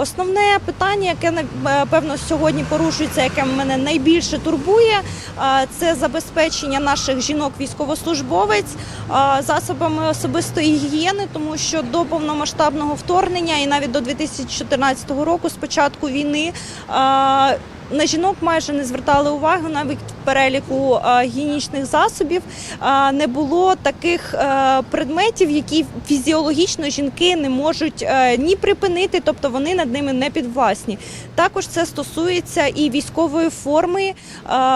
Основне питання, яке напевно сьогодні порушується, яке мене найбільше турбує, е, це забезпечення наших жінок військовослужбовець е, засобами особистої гігієни, тому що до повномасштабного вторгнення і навіть до 2014 року, з початку війни. е, на жінок майже не звертали увагу навіть переліку е, гігієнічних засобів е, не було таких е, предметів, які фізіологічно жінки не можуть ні припинити, тобто вони над ними не підвласні. Також це стосується і військової форми,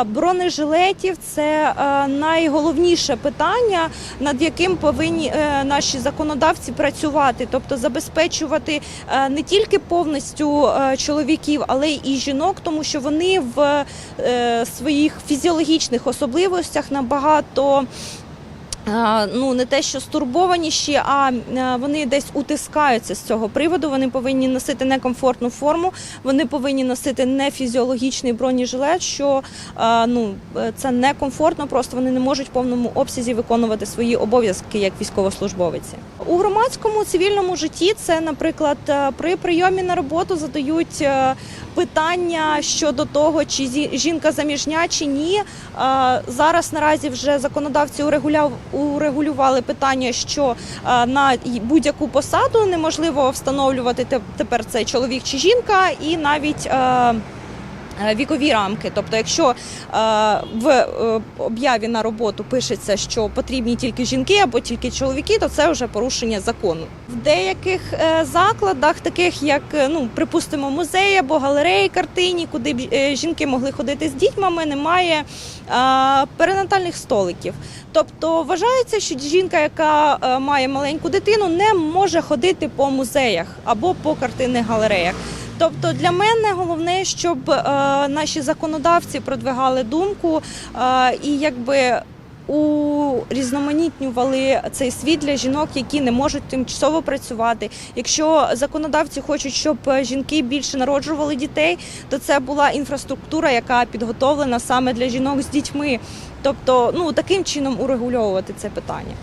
бронежилетів. Це найголовніше питання, над яким повинні наші законодавці працювати, тобто забезпечувати не тільки повністю чоловіків, але і жінок, тому що вони в своїх фізіологічних особливостях набагато. Ну, не те, що стурбованіші, а вони десь утискаються з цього приводу. Вони повинні носити некомфортну форму, вони повинні носити нефізіологічний бронежилет, що ну це некомфортно, просто вони не можуть в повному обсязі виконувати свої обов'язки як військовослужбовиці. У громадському цивільному житті це, наприклад, при прийомі на роботу задають питання щодо того, чи жінка заміжня чи ні. Е, Зараз наразі вже законодавці урегулювали питання, що е, на будь-яку посаду неможливо встановлювати те- тепер це чоловік чи жінка, і навіть. Е, Вікові рамки, тобто, якщо е, в е, об'яві на роботу пишеться, що потрібні тільки жінки або тільки чоловіки, то це вже порушення закону. В деяких закладах, таких як ну припустимо, музеї або галереї картині, куди б жінки могли ходити з дітьми, немає перинатальних столиків. Тобто вважається, що жінка, яка має маленьку дитину, не може ходити по музеях або по картинних галереях. Тобто для мене головне, щоб е, наші законодавці продвигали думку е, і якби урізноманітнювали цей світ для жінок, які не можуть тимчасово працювати. Якщо законодавці хочуть, щоб жінки більше народжували дітей, то це була інфраструктура, яка підготовлена саме для жінок з дітьми. Тобто, ну таким чином урегульовувати це питання.